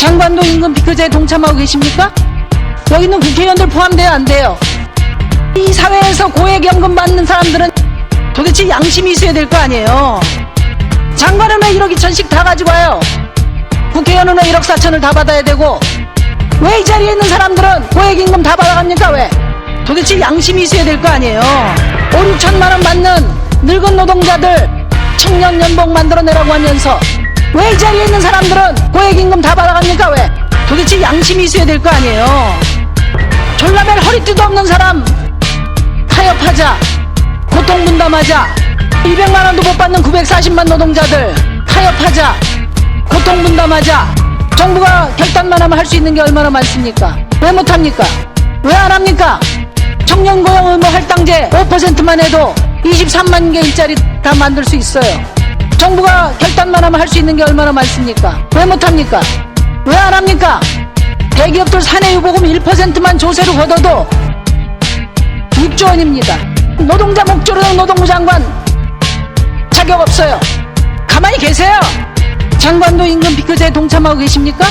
장관도 임금 피크제에 동참하고 계십니까? 여기 있는 국회의원들 포함돼요, 안 돼요? 이 사회에서 고액연금 받는 사람들은 도대체 양심이 있어야 될 거 아니에요? 장관은 왜 1억 2천씩 다 가지고 와요? 국회의원은 왜 1억 4천을 다 받아야 되고 왜 이 자리에 있는 사람들은 고액임금 다 받아갑니까 왜? 도대체 양심이 있어야 될 거 아니에요 5, 6천만 원 받는 늙은 노동자들 청년 연봉 만들어내라고 하면서 왜 이 자리에 있는 사람들은 고액임금 다 받아갑니까? 왜? 도대체 양심이 있어야 될 거 아니에요. 졸라맨 허리띠도 없는 사람 타협하자 고통 분담하자 200만 원도 못 받는 940만 노동자들 타협하자 고통 분담하자. 정부가 결단만 하면 할 수 있는 게 얼마나 많습니까? 왜 못합니까? 왜 안 합니까? 청년 고용 의무 할당제 5%만 해도 23만 개 일자리 다 만들 수 있어요 정부가 결단만 하면 할 수 있는 게 얼마나 많습니까 왜 못합니까 왜 안 합니까 대기업들 사내 유보금 1%만 조세로 걷어도 6조 원입니다. 노동자 목조르는 노동부 장관 자격 없어요. 가만히 계세요. 장관도 임금 피크제에 동참하고 계십니까?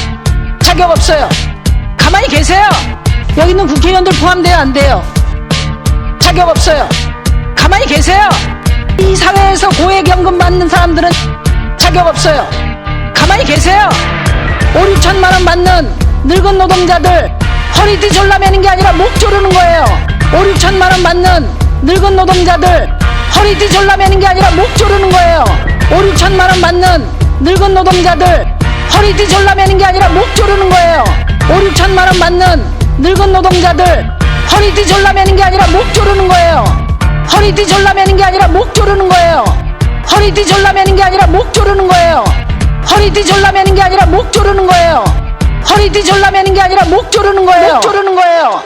자격 없어요. 가만히 계세요. 여기 있는 국회의원들 포함돼요, 안 돼요? 자격 없어요. 가만히 계세요. 이 사회에서 고액연금 받는 사람들은 자격 없어요. 가만히 계세요. 5, 6천만 원 받는 늙은 노동자들 허리띠 졸라매는 게 아니라 목 조르는 거예요. 5, 6천만 원 받는 늙은 노동자들 허리띠 졸라매는 게 아니라 목 조르는 거예요. 5, 6천만 원 받는 늙은 노동자들 허리띠 졸라매는 게 아니라 목 조르는 거예요. 5, 6천만 원 받는 늙은 노동자들 허리띠 졸라매는 게 아니라 목 조르는 거예요. 허리띠 졸라매는 게 아니라 목 조르는 거예요. 허리띠 졸라매는 게 아니라 목 조르는 거예요. 허리띠 졸라매는 게 아니라 목 조르는 거예요. 허리띠 졸라매는 게 아니라 목 조르는 거예요. 목 조르는 거예요.